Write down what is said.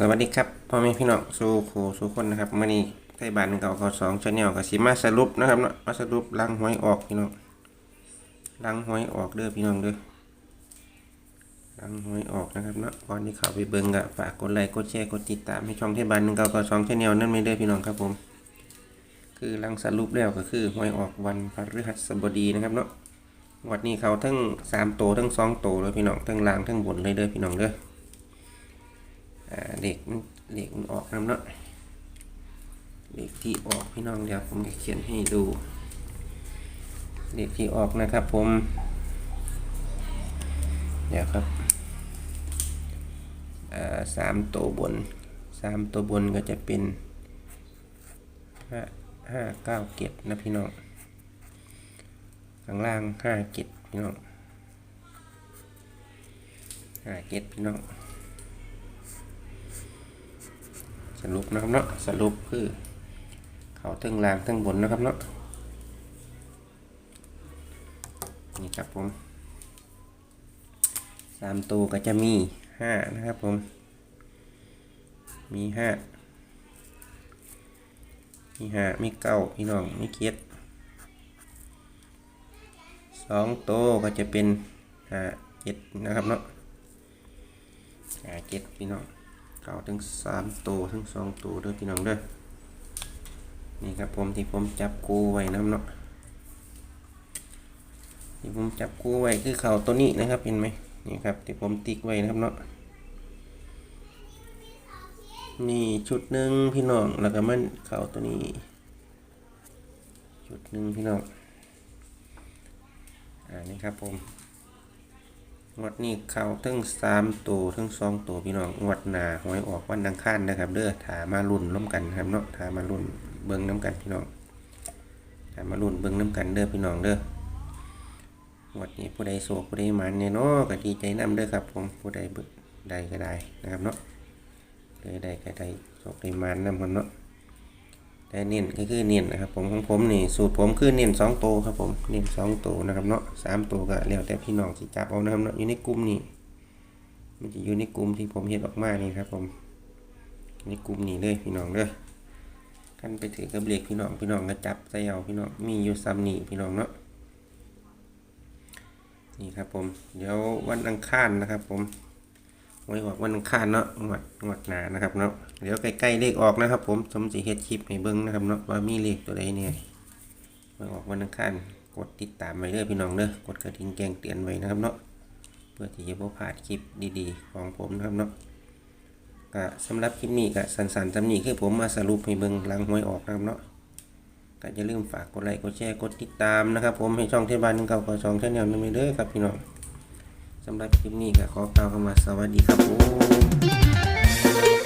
สวัสดีครับพ่อแม่พี่น้องสู่ครูสู่คนนะครับมื่อนี้ไทยบ้านเก่าเขาสองชาแนลกับสิมาสรุปนะครับเนาะมาสรุปลังหวยออกพี่น้องลังหวยออกเด้อพี่น้องเด้อลังหวยออกนะครับเนาะก่อนที่เขาไปเบิ่งก็ฝากกดไลค์กดแชร์กดติดตามให้ช่องไทยบ้านเก่าเขาสองชาแนลนั่นไม่เด้อพี่น้องครับผม คือลังสรุปแล้วก็คือหวยออกวันพฤหัสบดีนะครับเนาะวันนี้เขาทั้งสามโตทั้งสองโตเลยพี่น้องทั้งล่างทั้งบนเลยเด้อพี่น้องเด้อ อ่าเด็กมันเด็กมันออกน้ำเนาะเด็กที่ออกพี่น้องเดี๋ยวผมจะเขียนให้ดูเด็กที่ออกนะครับผม เดี๋ยวครับสามตัวบนสามตัวบนก็จะเป็นห้าห้าเก้าเจ็ดนะพี่น้องข้างล่างห้าเจ็ดพี่น้องห้าเจ็ดพี่น้อง สรุปนะครับเนาะสรุปคือ เขาทั้งล่างทั้งบนนะครับเนาะนี่ครับผมสามตัวก็จะมีห้านะครับผม มีห้ามีห้ามีเก้าพี่น้องมีเกียรสองตัวก็จะเป็นห้าเจ็ดนะครับเนาะห้าเจ็ดพี่น้อง เก่าถึงสามตัวถึงสองตัวด้อพี่น้องด้อนี่ครับผมที่ผมจับกูไว้น้ำเนาะที่ผมจับกูไว้คือเข่าตัวนี้นะครับเห็นไหมนี่ครับที่ผมติ๊กไว้นะครับเนาะนี่ชุดหนึ่งพี่น้องแล้วก็มันเข่าตัวนี้ชุดหนึ่งพี่น้องอ่านี่ครับผม งวดนี้เขาทั้งสามตัวทั้งสองตัวพี่น้องงวดหนาหวยออกวันดังค้านนะครับเด้อถามารุ่นน้ำกันครับเนาะถามารุ่นเบิ้งน้ำกันพี่น้องถามารุ่นเบิ้งน้ำกันเด้อพี่น้องเด้องวดนี้ผู้ใดโศกผู้ใดมันเนี่ยเนาะก็ดีใจน้ำเด้อครับ ผมผู้ใดเบิดใดก็ได้นะครับเนาะเลยใดก็ได้โศกได้มันน้ำกันเนาะ แต่เน้นก็คือเน้นนะครับผมของผมนี่สูตรผมคือเน้นสองตัวครับผมเน้นสองตัวนะครับเนาะสามตัวก็แล้วแต่พี่น้องสิจับเอานะครับเนาะอยู่ในกลุ่มนี้มันจะอยู่ในกลุ่มที่ผมเห็นออกมานี่ครับผมในกลุ่มนี้เลยพี่น้องเด้อกันไปถือกับเหล็กพี่น้องพี่น้องก็จับใส่เอาพี่น้องมีอยู่ซ้ำนี่พี่น้องเนาะนี่ครับผมเดี๋ยววันอังคารนะครับผม ไว้ออกวันอังคารเนาะงวดงวดหนานะครับเนาะเดี๋ยวใกล้ๆเลขออกนะครับ ผมสมสิเฮ็ดคลิปให้เบิ่งนะครับเนาะว่ามีเลขตัวใดเนี่ยไว้ออกวันอังคารกดติดตามไว้เด้อพี่น้องเด้อกดกระดิ่งแจ้งเตือนไว้นะครับเนาะเพื่อที่จะบ่พลาดคลิปดีๆ ของผมนะครับเนาะก็สำหรับคลิปนี้ก็สั้นๆสำนีคือผมมาสรุปให้เบิ่งลังหวยออกนะครับเนาะก็อย่าลืมฝากกดไลค์กดแชร์กดติดตามนะครับ ผมให้ช่องเทศบาลหนึ่งเก่าขอสองช่องแนวนึงไปเด้อครับพี่น้อง สำหรับคลิปนี้ก็ขอกล่าวคำว่าสวัสดีครับผม